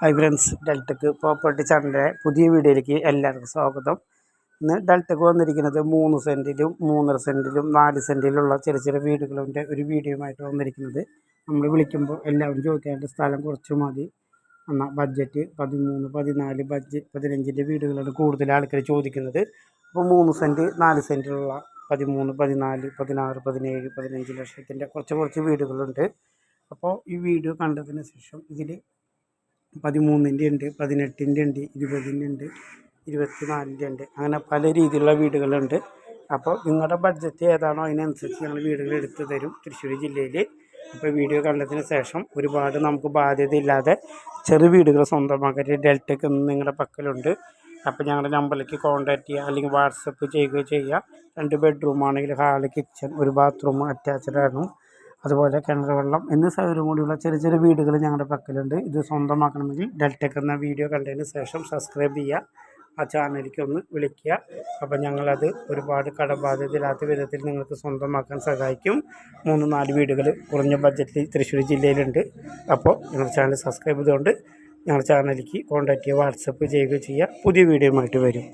Hi friends ഡെൽറ്റക്ക് property ചാനലിന്റെ പുതിയ വീഡിയോയിലേക്ക് എല്ലാവർക്കും സ്വാഗതം. ഇന്ന് ഡെൽറ്റക്ക് വന്നിരിക്കുന്നത് മൂന്ന് സെന്റിലും മൂന്നര സെന്റിലും നാല് സെന്റിലുള്ള ചെറിയ ചെറിയ വീടുകളുടെ ഒരു വീഡിയോയുമായിട്ട് വന്നിരിക്കുന്നത്. നമ്മൾ വിളിക്കുമ്പോൾ എല്ലാവരും ചോദിക്കാനായിട്ട് സ്ഥലം കുറച്ച് മതി. എന്നാൽ ബഡ്ജറ്റ് പതിമൂന്ന് പതിനാല് ബഡ്ജറ്റ് പതിനഞ്ചിന്റെ വീടുകളാണ് കൂടുതൽ ആൾക്കാർ ചോദിക്കുന്നത്. അപ്പോൾ മൂന്ന് സെന്റ് നാല് സെന്റിലുള്ള പതിമൂന്ന് പതിനാല് പതിനാറ് പതിനേഴ് പതിനഞ്ച് ലക്ഷത്തിന്റെ കുറച്ച് കുറച്ച് വീടുകളുണ്ട്. അപ്പോൾ ഈ വീഡിയോ കണ്ടതിന് ശേഷം ഇതിൽ പതിമൂന്നിന്റെ ഉണ്ട് പതിനെട്ടിന്റെ ഉണ്ട് ഇരുപതിന്റെ ഉണ്ട് ഇരുപത്തി നാലിന്റെ ഉണ്ട്. അങ്ങനെ പല രീതിയിലുള്ള വീടുകളുണ്ട്. അപ്പോൾ നിങ്ങളുടെ ബഡ്ജറ്റ് ഏതാണോ അതിനനുസരിച്ച് ഞങ്ങൾ വീടുകൾ എടുത്തു തരും തൃശ്ശൂർ ജില്ലയിൽ. അപ്പോൾ വീഡിയോ കണ്ടതിന് ശേഷം ഒരുപാട് നമുക്ക് ബാധ്യതയില്ലാതെ ചെറു വീടുകൾ സ്വന്തമാക്കി ഡെൽറ്റയ്ക്ക് ഇന്ന് നിങ്ങളുടെ പക്കലുണ്ട്. അപ്പോൾ ഞങ്ങളുടെ നമ്പറിലേക്ക് കോൺടാക്റ്റ് ചെയ്യുക അല്ലെങ്കിൽ വാട്സപ്പ് ചെയ്യുകയോ ചെയ്യുക. രണ്ട് ബെഡ്റൂം ആണെങ്കിൽ ഹാൾ കിച്ചൺ ഒരു ബാത്റൂം അറ്റാച്ച്ഡ് ആണ് അതുപോലെ കിണർ വെള്ളം എന്ന സൗകര്യം കൂടിയുള്ള ചെറിയ ചെറിയ വീടുകൾ ഞങ്ങളുടെ പക്കലുണ്ട്. ഇത് സ്വന്തമാക്കണമെങ്കിൽ ഡെൽടെക് എന്ന വീഡിയോ കണ്ടതിന് ശേഷം സബ്സ്ക്രൈബ് ചെയ്യുക. ആ ചാനലിലേക്ക് ഒന്ന് വിളിക്കുക. അപ്പോൾ ഞങ്ങളത് ഒരുപാട് കടബാധ്യതയില്ലാത്ത വിധത്തിൽ നിങ്ങൾക്ക് സ്വന്തമാക്കാൻ സഹായിക്കും. മൂന്ന് നാല് വീടുകൾ കുറഞ്ഞ ബഡ്ജറ്റിൽ തൃശ്ശൂർ ജില്ലയിലുണ്ട്. അപ്പോൾ ഞങ്ങളുടെ ചാനൽ സബ്സ്ക്രൈബ് ചെയ്തുകൊണ്ട് ഞങ്ങളുടെ ചാനലിലേക്ക് കോൺടാക്റ്റ് ചെയ്യുക വാട്സപ്പ് ചെയ്യുകയോ ചെയ്യുക. പുതിയ വീഡിയോയുമായിട്ട് വരും.